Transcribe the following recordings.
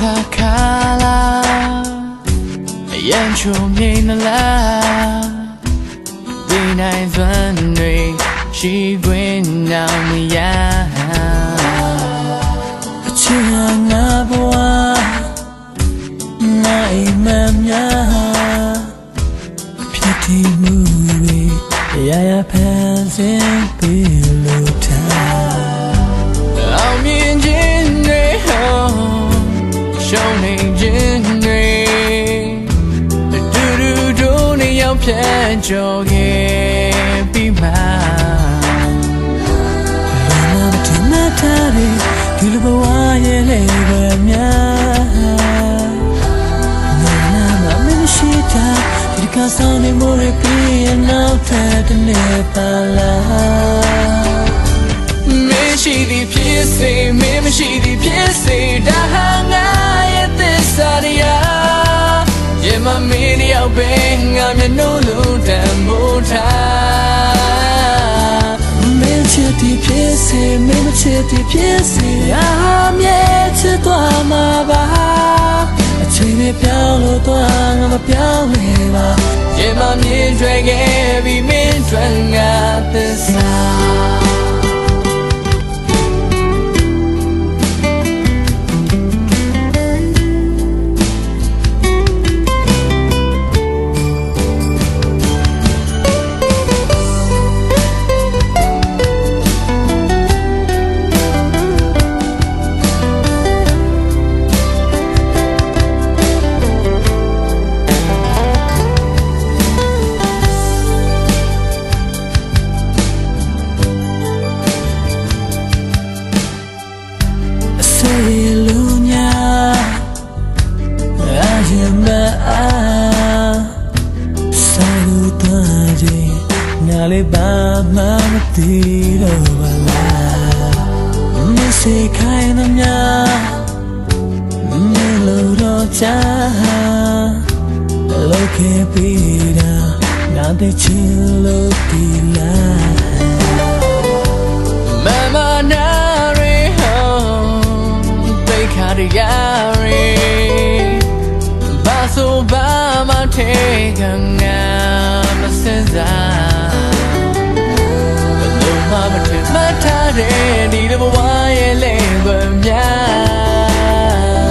ချစ်ဟာခါလာအရင်ချုံမြင်နလားဒီနိုင်စွမ်းတွေရှိခွင့်နောင်မရအချစ်ဟာငါဘဝငါအိမ်မက်များဖြစ်တည်မှုတွေရရဖန်ဆင်းပြီး ဖြတ်ကျော်ခဲ့ပြီးမှဘာမှမထင်မှတ်ထားတဲ့ဒီလိုဘဝရဲ့လေပဲများနာနာမမမရှိတာဒီကစားနေမိုးရပြီးရနောက်ထပ်တစ်နေ့ပါလားမရှိသည်ဖြစ်စေမင်းမရှိသည်ဖြစ်စေ င်းတယောက်ပဲငါမျက်နှာလုံးတန်မိုးထားမင်းချစ်သည်ဖြစ်စေမင်းမချစ်သည်ဖြစ်စေအမြဲချစ်သွားမှာပါအချိန်တွေပြောင်းလို့သွားငါမပြောင်းလဲပါရေမမြင်တွေ့ခဲ့ပြီးမင်းတွေ့ငါသစ္စာ လူညာအရင်မအားဆိုင်လို့သွားခြင်းနားလေးပါမှမသိတော့ပါလားမစေခိုင်းသမျှမလို့တော့ချာလောကေပြီတာနာတဲ့ချင်လို့ဒီ ထေခံငါမစင်စားဘလို့မှမထင်မှတ်ထားတဲ့ဒီလိုဘဝရဲ့လေကွယ်များ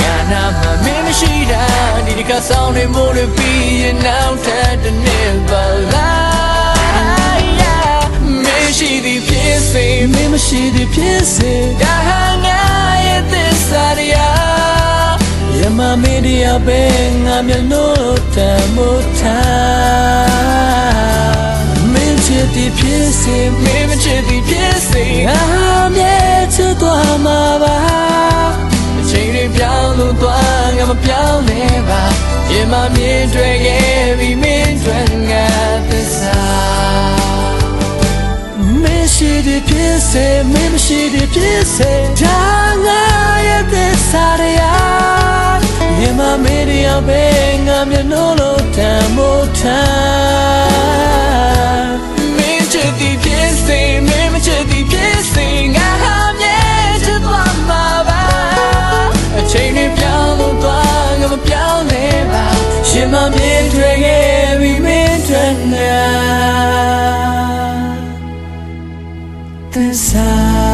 ငါနာမမင်းမရှိတာဒီဒီကဆောင်နေမို့လို့ပြီးရင်နောက်ထပ်တစ်နေ့ပါလားမရှိသည်ဖြစ်စေမင်းမရှိသည်ဖြစ်စေဒါဟာ မီဒီယာပဲငါမျက်နှာတမ်းမို့ထားမင်းချစ်သည်ဖြစ်စေမင်းမချစ်သည်ဖြစ်စေငါမြဲချစ်သွားမှာပါအချိန်တွေပြောင်းလို့သွားငါမပြောင်းလဲပါဒီမှာမြင်တွေ့ခဲ့ပြီးမင်းတွေ့ငါသစ္စာမင်းရှိသည်ဖြစ်စေမင်းမရှိသည်ဖြစ်စေဒါငါ champion no lo tamo ta me to the piercing me to the piercing i have yet to blow my back a chain ni pyaw lo twa nga ma pyaw ne ba shin ma myin twin ye bi myin twin na this side